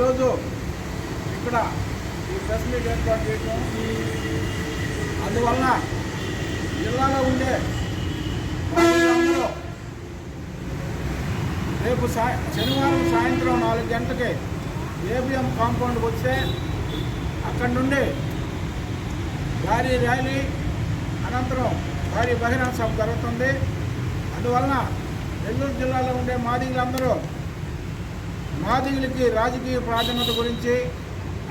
ఈరోజు ఇక్కడ ఈ ప్రెస్ మీట్ ఏర్పాటు చేయడం అందువలన జిల్లాలో ఉండే రేపు శనివారం సాయంత్రం నాలుగు గంటలకి ఏబిఎం కాంపౌండ్కి వస్తే అక్కడి నుండి భారీ ర్యాలీ అనంతరం భారీ బహిరంగ సభ జరుగుతుంది. అందువలన నెల్లూరు జిల్లాలో ఉండే మాదిగలందరూ మాదిగులకి రాజకీయ ప్రాధాన్యత గురించి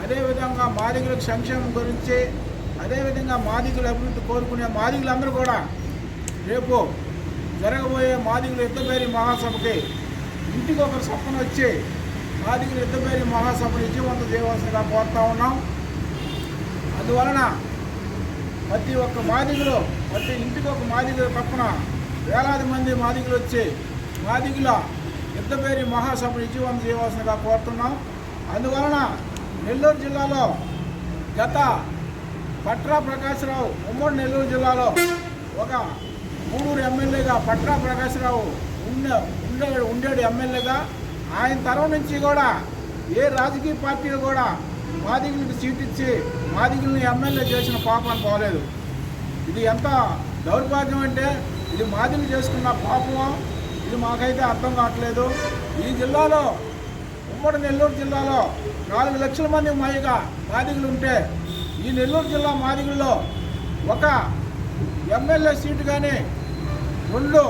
అదేవిధంగా మాదిగులకు సంక్షేమం గురించి అదేవిధంగా మాదిగుల అభివృద్ధి కోరుకునే మాదిగులందరూ కూడా రేపు జరగబోయే మాదిగుల యుద్ధపేరి మహాసభకి ఇంటికి ఒకరు సప్పన వచ్చి మాదిగుల యుద్ధపేరి మహాసభను విజయవంతం చేయవలసిందిగా కోరుతా ఉన్నాం. అందువలన ప్రతి ఒక్క మాదిగులు ప్రతి ఇంటికి ఒక మాదిగుల తప్పున వేలాది మంది మాదిగులు వచ్చి మాదిగుల సిద్ధపేరి మహాసభ విజయవంతం చేయవలసిందిగా కోరుతున్నాం. అందువలన నెల్లూరు జిల్లాలో గత పట్రా ప్రకాశ్రావు ఉమ్మడి నెల్లూరు జిల్లాలో ఒక మూడూరు ఎమ్మెల్యేగా పట్రా ప్రకాశ్రావు ఉండే ఉండే ఉండేడు ఎమ్మెల్యేగా ఆయన తరం నుంచి కూడా ఏ రాజకీయ పార్టీలు కూడా మాదిగులకు సీట్ ఇచ్చి మాదిగుల్ని ఎమ్మెల్యే చేసిన పాపం పోలేదు. ఇది ఎంత దౌర్భాగ్యం అంటే ఇది మాదిలు చేసుకున్న పాపమో ఇది మాకైతే అర్థం కావట్లేదు. ఈ జిల్లాలో ఉమ్మడి నెల్లూరు జిల్లాలో నాలుగు లక్షల మంది మాదిగా మాదిగులు ఉంటే ఈ నెల్లూరు జిల్లా మాదిగుల్లో ఒక ఎమ్మెల్యే సీటు కానీ రెండు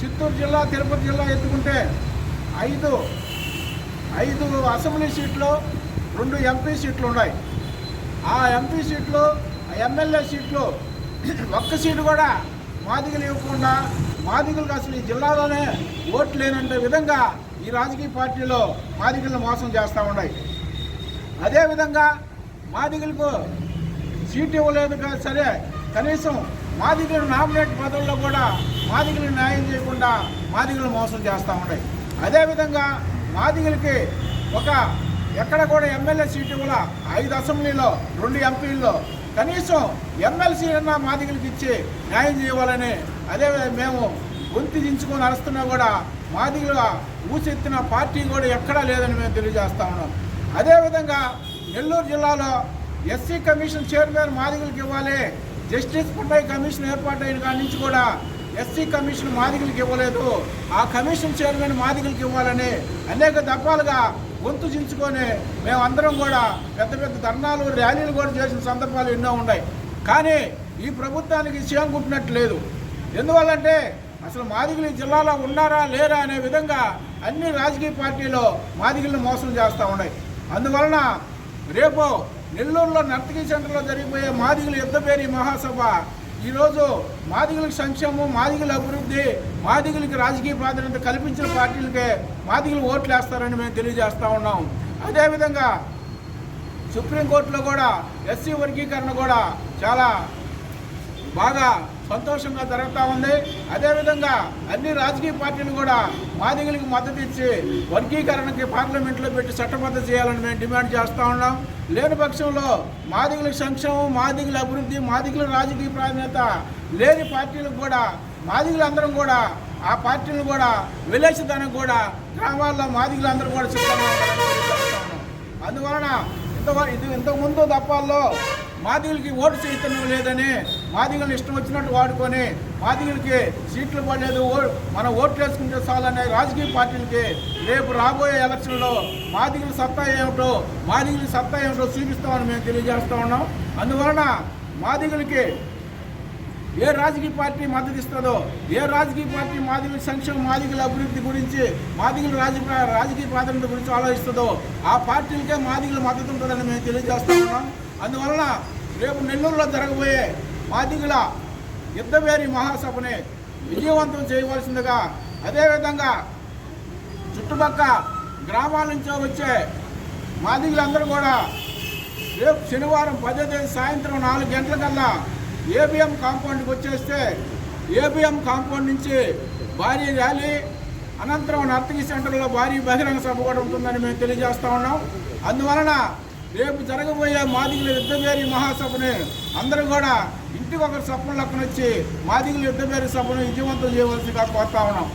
చిత్తూరు జిల్లా తిరుపతి జిల్లా ఎత్తుకుంటే ఐదు ఐదు అసెంబ్లీ సీట్లు రెండు ఎంపీ సీట్లు ఉన్నాయి ఆ ఎంపీ సీట్లు ఆ ఎమ్మెల్యే సీట్లు ఒక్క సీటు కూడా మాదిగలు ఇవ్వకుండా మాదిగలకు అసలు ఈ జిల్లాలోనే ఓట్లు లేనంటే విధంగా ఈ రాజకీయ పార్టీలో మాదిగలను మోసం చేస్తూ ఉన్నాయి. అదేవిధంగా మాదిగలకు సీట్ ఇవ్వలేదు కాదు సరే కనీసం మాదిగలు నామినేట్ పదవుల్లో కూడా మాదిగలు న్యాయం చేయకుండా మాదిగలు మోసం చేస్తూ ఉన్నాయి. అదేవిధంగా మాదిగలకి ఒక ఎక్కడ కూడా ఎమ్మెల్యే సీట్ కూడా ఐదు అసెంబ్లీలో రెండు ఎంపీల్లో. కనీసం ఎమ్మెల్సీ అన్న మాదిగలకి ఇచ్చి న్యాయం చేయాలని. అదే మేము గొంతు దించుకొని నడుస్తున్నా కూడా మాదిగల ఊసెత్తిన పార్టీ కూడా ఎక్కడా లేదని మేము తెలియజేస్తా ఉన్నాం. అదేవిధంగా నెల్లూరు జిల్లాలో ఎస్సీ కమిషన్ చైర్మన్ మాదిగలకు ఇవ్వాలి. జస్టిస్ పుట్టయ్య కమిషన్ ఏర్పాటైన కాడి నుంచి కూడా ఎస్సీ కమిషన్ మాదిగలకు ఇవ్వలేదు. ఆ కమిషన్ చైర్మన్ మాదిగలకు ఇవ్వాలని అనేక దఫాలుగా గొంతు చించుకొని మేమందరం కూడా పెద్ద పెద్ద ధర్నాలు ర్యాలీలు కూడా చేసిన సందర్భాలు ఎన్నో ఉన్నాయి. కానీ ఈ ప్రభుత్వానికి విషయం కుట్టినట్టు లేదు. ఎందువల్లంటే అసలు మాదిగలు జిల్లాలో ఉన్నారా లేరా అనే విధంగా అన్ని రాజకీయ పార్టీలు మాదిగలను మోసం చేస్తూ ఉన్నాయి. అందువలన రేపు నెల్లూరులో నర్తకి సెంటర్లో జరిగిపోయే మాదిగల యుద్ధపేరి మహాసభ ఈరోజు మాదిగలకు సంక్షేమం మాదిగల అభివృద్ధి మాదిగలకి రాజకీయ ప్రాధాన్యత కల్పించిన పార్టీలకే మాదిగలు ఓట్లు వేస్తారని మేము తెలియజేస్తూ ఉన్నాం. అదేవిధంగా సుప్రీంకోర్టులో కూడా ఎస్సీ వర్గీకరణ కూడా చాలా బాగా సంతోషంగా జరుగుతూ ఉంది. అదేవిధంగా అన్ని రాజకీయ పార్టీలు కూడా మాదిగలకు మద్దతు ఇచ్చి వర్గీకరణకి పార్లమెంట్లో పెట్టి చట్టబద్ధ చేయాలని మేము డిమాండ్ చేస్తూ ఉన్నాం. లేని పక్షంలో మాదిగల సంక్షేమం మాదిగల అభివృద్ధి మాదిగల రాజకీయ ప్రాధాన్యత లేని పార్టీలకు కూడా మాదిగలందరం కూడా ఆ పార్టీలు కూడా విలేసిదానికి కూడా గ్రామాల్లో మాదిగలందరూ కూడా సిద్ధంగా అందువలన ఇంత ఇది ఇంతకుముందు దప్పాల్లో మాదిగలకి ఓటు చేయటం లేదని మాదిగలను ఇష్టం వచ్చినట్టు వాడుకొని మాదిగలకి సీట్లు పడలేదు ఓ- మనం ఓట్లు వేసుకుంటే చాలనే రాజకీయ పార్టీలకి రేపు రాబోయే ఎలక్షన్లో మాదిగల సత్తా ఏమిటో మాదిగల సత్తా ఏమిటో చూపిస్తామని మేము తెలియజేస్తూ ఉన్నాం. అందువలన మాదిగలకి ఏ రాజకీయ పార్టీ మద్దతు ఇస్తుందో ఏ రాజకీయ పార్టీ మాదిగల సంక్షేమ మాదిగల అభివృద్ధి గురించి మాదిగల రాజకీయ రాజకీయ ప్రాధాన్యత గురించి ఆలోచిస్తుందో ఆ పార్టీలకే మాదిగల మద్దతు ఉంటుందని మేము తెలియజేస్తా ఉన్నాం. అందువలన రేపు నెల్లూరులో జరగబోయే మాదిగుల యుద్ధవేరి మహాసభని విజయవంతం చేయవలసిందిగా అదేవిధంగా చుట్టుపక్క గ్రామాల నుంచి వచ్చే మాదిగులందరూ కూడా రేపు శనివారం పదో తేదీ సాయంత్రం నాలుగు గంటలకల్లా ఏబిఎం కాంపౌండ్కి వచ్చేస్తే ఏబిఎం కాంపౌండ్ నుంచి భారీ ర్యాలీ అనంతరం నర్తకి సెంటర్లో భారీ బహిరంగ సభ కూడా ఉంటుందని మేము తెలియజేస్తా ఉన్నాం. అందువలన రేపు జరగబోయే మాదిగల యుద్ధమేరి మహాసభని అందరూ కూడా ఇంటికి ఒకరు సభను లెక్కనొచ్చి మాదిగుల యుద్ధమేరి సభను విజయవంతం చేయవలసిందిగా కోరుతా ఉన్నాం.